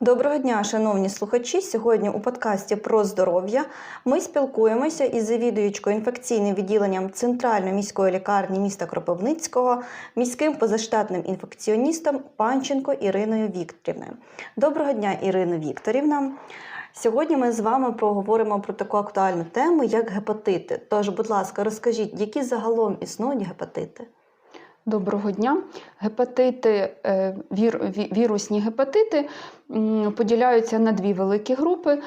Доброго дня, шановні слухачі. Сьогодні у подкасті про здоров'я ми спілкуємося із завідуючкою інфекційним відділенням Центральної міської лікарні міста Кропивницького, міським позаштатним інфекціоністом Панченко Іриною Вікторівною. Доброго дня, Ірина Вікторівна. Сьогодні ми з вами поговоримо про таку актуальну тему, як гепатити. Тож, будь ласка, розкажіть, які загалом існують гепатити? Доброго дня. Гепатити, е, вір, вірусні гепатити поділяються на дві великі групи.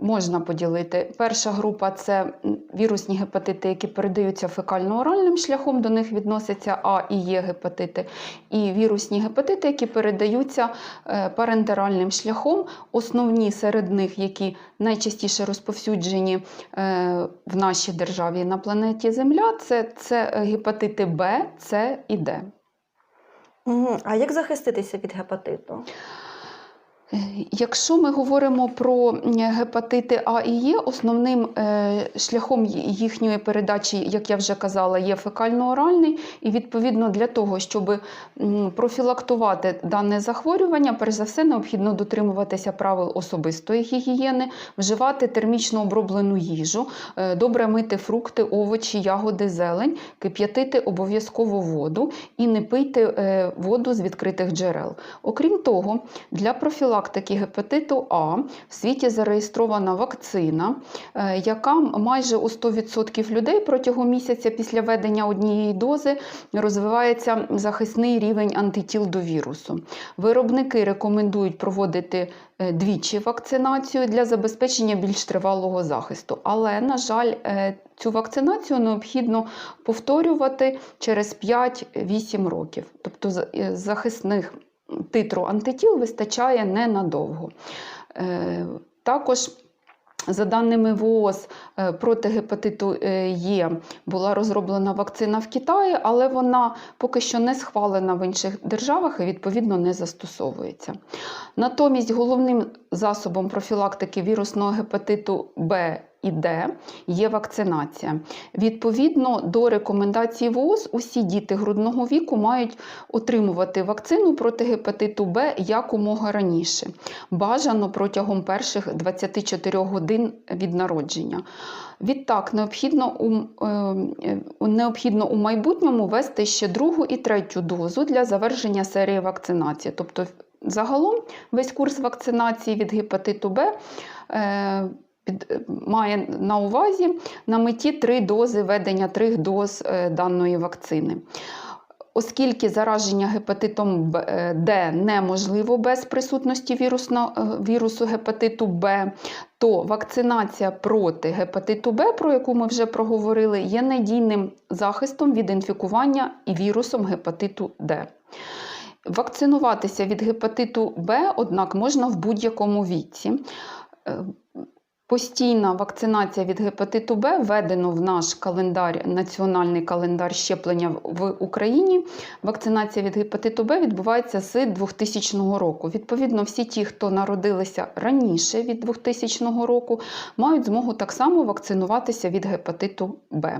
Е, Можна поділити. Перша група це вірусні гепатити, які передаються фекально-оральним шляхом, до них відносяться А і Є гепатити, і вірусні гепатити, які передаються е, парентеральним шляхом. Основні серед них, які найчастіше розповсюджені е, в нашій державі на планеті Земля, це, це е, гепатити Б, С і Д. А як захиститися від гепатиту? Е, Якщо ми говоримо про гепатити А і Е, основним шляхом їхньої передачі, як я вже казала, є фекально-оральний. І відповідно для того, щоб профілактувати дане захворювання, перш за все необхідно дотримуватися правил особистої гігієни, вживати термічно оброблену їжу, е, добре мити фрукти, овочі, ягоди, зелень, кип'ятити обов'язково воду і не пийте е, воду з відкритих джерел. Окрім того, для профілактики гепатиту А в світі зареєстрована вакцина, е, яка майже у 100% людей протягом місяця після введення однієї дози розвивається захисний рівень антитіл до вірусу. Виробники рекомендують проводити е, двічі вакцинацію для забезпечення більш тривалого захисту. Але, на жаль, е, цю вакцинацію необхідно повторювати через 5-8 років. Тобто захисних титру антитіл вистачає ненадовго. Е, Також за даними ВООЗ, е, проти гепатиту е, Є була розроблена вакцина в Китаї, але вона поки що не схвалена в інших державах і відповідно не застосовується. Натомість головним засобом профілактики вірусного гепатиту Б і Д є вакцинація. Відповідно до рекомендацій ВООЗ, усі діти грудного віку мають отримувати вакцину проти гепатиту Б якомога раніше. Бажано протягом перших 24 годин від народження. Відтак, необхідно у, е, е, необхідно у майбутньому ввести ще другу і третю дозу для завершення серії вакцинації. Тобто, загалом весь курс вакцинації від гепатиту Б. Під- е, Має на увазі на меті три дози введення трьох доз е, даної вакцини. Оскільки зараження гепатитом е, Д неможливо без присутності вірусу гепатиту Б, то вакцинація проти гепатиту Б, про яку ми вже проговорили, є надійним захистом від інфікування і вірусом гепатиту Д. Вакцинуватися від гепатиту Б, однак, можна в будь-якому віці. Постійна вакцинація від гепатиту Б введено в наш календар, національний календар щеплення в- в Україні. Вакцинація від гепатиту Б відбувається з 2000 року. Відповідно, всі ті, хто народилися раніше від 2000 року, мають змогу так само вакцинуватися від гепатиту Б.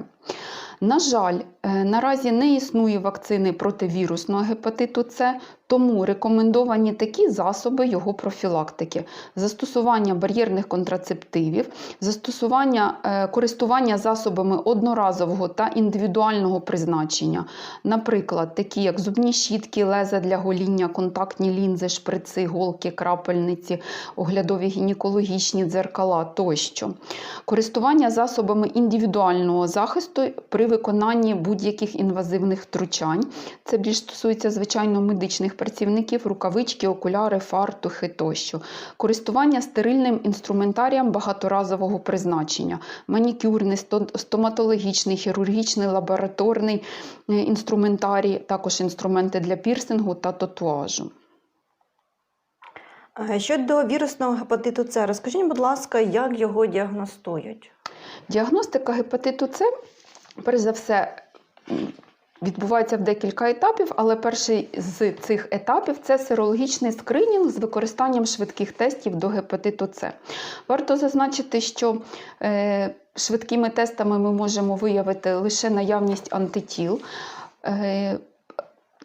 На жаль, е, наразі не існує вакцини проти вірусного гепатиту С, тому рекомендовані такі засоби його профілактики: застосування бар'єрних контрацептивів, застосування е, користування засобами одноразового та індивідуального призначення, наприклад, такі як зубні щітки, леза для гоління, контактні лінзи, шприци, голки, крапельниці, оглядові гінекологічні дзеркала тощо. Користування засобами індивідуального захисту при виконанні будь-яких інвазивних втручань. Це більш стосується, звичайно, медичних працівників, рукавички, окуляри, фартухи тощо. Користування стерильним інструментарієм багаторазового призначення, манікюрний, стоматологічний, хірургічний, лабораторний е, інструментарій, також інструменти для пірсингу та татуажу. Е, Щодо вірусного гепатиту С, розкажіть, будь ласка, як його діагностують? Діагностика гепатиту С, перш за все, відбувається в декілька етапів, але перший з цих етапів це серологічний скринінг з використанням швидких тестів до гепатиту С. Варто зазначити, що е, швидкими тестами ми можемо виявити лише наявність антитіл. Е,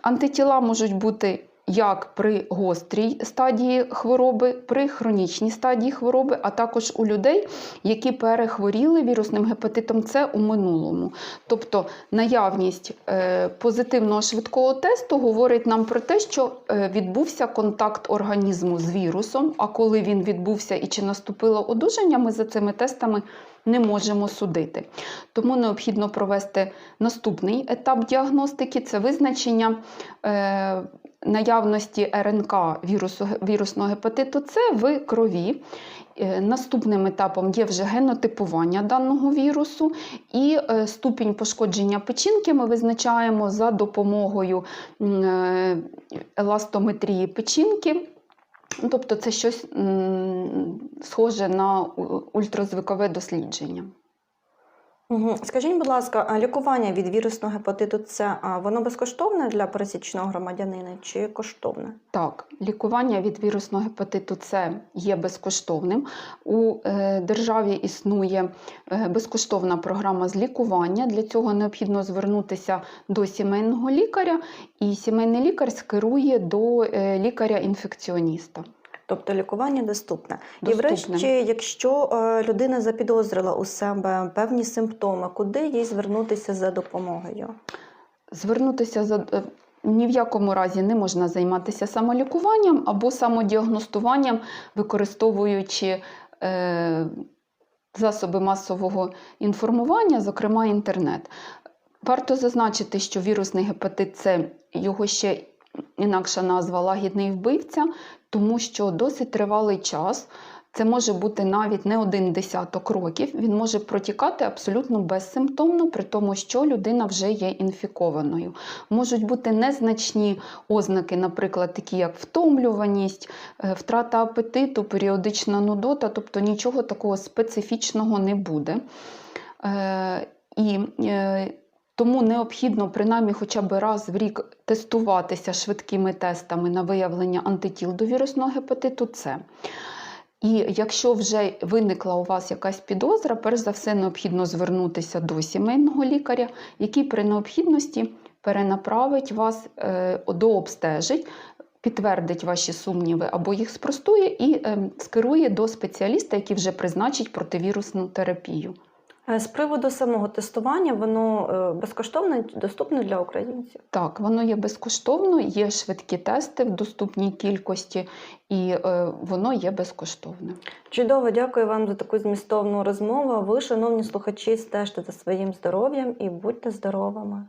Антитіла можуть бути як при гострій стадії хвороби, при хронічній стадії хвороби, а також у людей, які перехворіли вірусним гепатитом С у минулому. Тобто наявність е, позитивного швидкого тесту говорить нам про те, що е, відбувся контакт організму з вірусом. А коли він відбувся і чи наступило одужання, ми за цими тестами не можемо судити. Тому необхідно провести наступний етап діагностики це визначення. Наявності РНК вірусу, вірусного гепатиту С в крові. Е, Наступним етапом є вже генотипування даного вірусу, і е, ступінь пошкодження печінки ми визначаємо за допомогою е, еластометрії печінки. Тобто це щось схоже на ультразвукове дослідження. Угу. Скажіть, будь ласка, лікування від вірусного гепатиту С воно безкоштовне для пересічного громадянина чи коштовне? Так, лікування від вірусного гепатиту С є безкоштовним. У е, державі існує е, безкоштовна програма з лікування. Для цього необхідно звернутися до сімейного лікаря, і сімейний лікар скерує до е, лікаря-інфекціоніста. Тобто лікування доступне. І врешті, якщо е, людина запідозрила у себе певні симптоми, куди їй звернутися за допомогою? Звернутися за е, ні в якому разі не можна займатися самолікуванням або самодіагностуванням, використовуючи е, засоби масового інформування, зокрема інтернет. Варто зазначити, що вірусний гепатит С його ще інакша назва лагідний вбивця, тому що досить тривалий час. Це може бути навіть не один десяток років. Він може протікати абсолютно безсимптомно, при тому, що людина вже є інфікованою. Можуть бути незначні ознаки, наприклад, такі як втомлюваність, е, втрата апетиту, періодична нудота, тобто нічого такого специфічного не буде. Е, І е, тому необхідно принаймні хоча б раз в рік тестуватися швидкими тестами на виявлення антитіл до вірусного гепатиту С. І якщо вже виникла у вас якась підозра, перш за все необхідно звернутися до сімейного лікаря, який при необхідності перенаправить вас е, до обстежить, підтвердить ваші сумніви або їх спростує і е, скерує до спеціаліста, який вже призначить противірусну терапію. Е, З приводу самого тестування, воно безкоштовно безкоштовне, доступне для українців. Так, воно є безкоштовно, є швидкі тести в доступній кількості, і е, воно є безкоштовне. Чудово, дякую вам за таку змістовну розмову. Ви, шановні слухачі, стежте за своїм здоров'ям і будьте здоровими.